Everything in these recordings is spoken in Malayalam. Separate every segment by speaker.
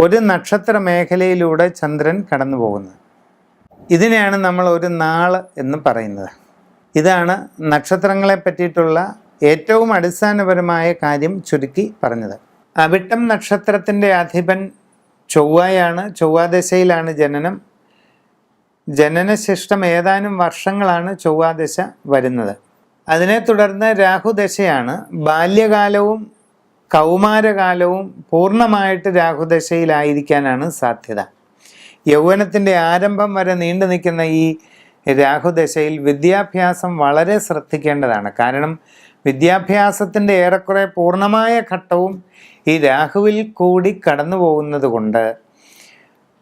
Speaker 1: ഒരു നക്ഷത്ര മേഖലയിലൂടെ ചന്ദ്രൻ കടന്നു പോകുന്നത് ഇതിനെയാണ് നമ്മൾ ഒരു നാൾ എന്ന് പറയുന്നത്. ഇതാണ് നക്ഷത്രങ്ങളെ പറ്റിയിട്ടുള്ള ഏറ്റവും അടിസ്ഥാനപരമായ കാര്യം ചുരുക്കി പറഞ്ഞത്. അവിട്ടം നക്ഷത്രത്തിന്റെ അധിപൻ ചൊവ്വയാണ് ചൊവ്വാദശയിലാണ് ജനനം. ജനനശിഷ്ടം ഏതാനും വർഷങ്ങളാണ് ചൊവ്വാദശ വരുന്നത്. അതിനെ തുടർന്ന് രാഹുദശയാണ്. ബാല്യകാലവും കൗമാരകാലവും പൂർണമായിട്ട് രാഹുദശയിലായിരിക്കാനാണ് സാധ്യത. യൗവനത്തിന്റെ ആരംഭം വരെ നീണ്ടു നിൽക്കുന്ന ഈ രാഹുദശയിൽ വിദ്യാഭ്യാസം വളരെ ശ്രദ്ധിക്കേണ്ടതാണ്. കാരണം വിദ്യാഭ്യാസത്തിന്റെ ഏറെക്കുറെ പൂർണമായ ഘട്ടവും ഈ രാഹുവിൽ കൂടി കടന്നു പോകുന്നത് കൊണ്ട്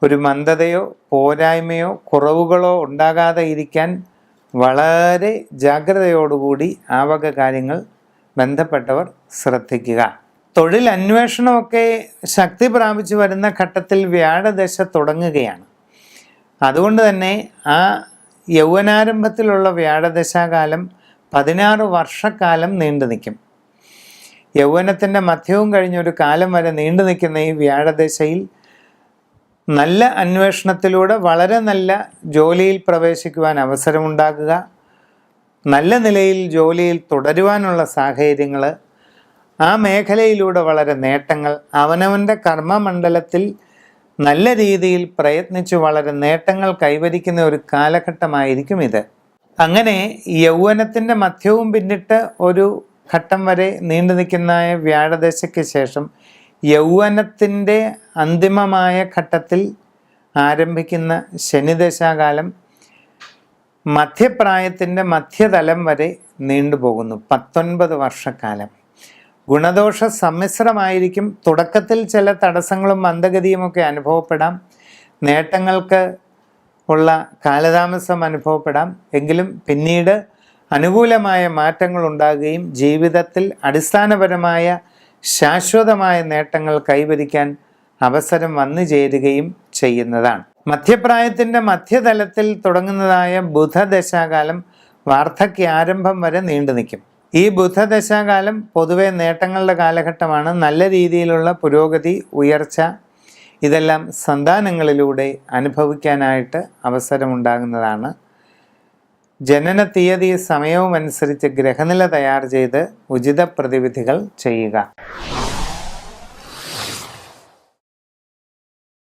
Speaker 1: ഒരു മന്ദതയോ പോരായ്മയോ കുറവുകളോ ഉണ്ടാകാതെ ഇരിക്കാൻ വളരെ ജാഗ്രതയോടുകൂടി ആ വക കാര്യങ്ങൾ ബന്ധപ്പെട്ടവർ ശ്രദ്ധിക്കുക. തൊഴിൽ അന്വേഷണമൊക്കെ ശക്തി പ്രാപിച്ചു വരുന്ന ഘട്ടത്തിൽ വ്യാഴദശ തുടങ്ങുകയാണ്. അതുകൊണ്ട് തന്നെ ആ യൗവനാരംഭത്തിലുള്ള വ്യാഴദശാകാലം പതിനാറ് വർഷക്കാലം നീണ്ടു നിൽക്കും. യൗവനത്തിന്റെ മധ്യവും കഴിഞ്ഞൊരു കാലം വരെ നീണ്ടു നിൽക്കുന്ന ഈ വ്യാഴദശയിൽ നല്ല അന്വേഷണത്തിലൂടെ വളരെ നല്ല ജോലിയിൽ പ്രവേശിക്കുവാൻ അവസരമുണ്ടാകുക നല്ല നിലയിൽ ജോലിയിൽ തുടരുവാനുള്ള സാഹചര്യങ്ങൾ ആ മേഖലയിലൂടെ വളരെ നേട്ടങ്ങൾ അവനവന്റെ കർമ്മമണ്ഡലത്തിൽ നല്ല രീതിയിൽ പ്രയത്നിച്ച് വളരെ നേട്ടങ്ങൾ കൈവരിക്കുന്ന ഒരു കാലഘട്ടമായിരിക്കും ഇത്. അങ്ങനെ യൗവനത്തിന്റെ മധ്യവും പിന്നിട്ട് ഒരു ഘട്ടം വരെ നീണ്ടു നിൽക്കുന്ന വ്യാഴദശയ്ക്ക് ശേഷം യൗവനത്തിന്റെ അന്തിമമായ ഘട്ടത്തിൽ ആരംഭിക്കുന്ന ശനിദശാകാലം മധ്യപ്രായത്തിന്റെ മധ്യതലം വരെ നീണ്ടുപോകുന്നു. പത്തൊൻപത് വർഷക്കാലം. ഗുണദോഷ സമ്മിശ്രമായിരിക്കും. തുടക്കത്തിൽ ചില തടസ്സങ്ങളും മന്ദഗതിയുമൊക്കെ അനുഭവപ്പെടാം. നേട്ടങ്ങൾക്ക് ഉള്ള കാലതാമസം അനുഭവപ്പെടാം. എങ്കിലും പിന്നീട് അനുകൂലമായ മാറ്റങ്ങൾ ഉണ്ടാകുകയും ജീവിതത്തിൽ അടിസ്ഥാനപരമായ ശാശ്വതമായ നേട്ടങ്ങൾ കൈവരിക്കാൻ അവസരം വന്നു ചേരുകയും ചെയ്യുന്നതാണ്. മധ്യപ്രായത്തിന്റെ മധ്യതലത്തിൽ തുടങ്ങുന്നതായ ബുധദശാകാലം വാർദ്ധക്യാരംഭം വരെ നീണ്ടു നിൽക്കും ഈ ബുദ്ധദശാകാലം പൊതുവെ നേട്ടങ്ങളുടെ കാലഘട്ടമാണ്. നല്ല രീതിയിലുള്ള പുരോഗതി ഉയർച്ച ഇതെല്ലാം സന്താനങ്ങളിലൂടെ അനുഭവിക്കാനായിട്ട് അവസരമുണ്ടാകുന്നതാണ്. ജനന തീയതി സമയവും അനുസരിച്ച് ഗ്രഹനില തയ്യാർ ചെയ്ത് ഉചിത പ്രതിവിധികൾ ചെയ്യുക.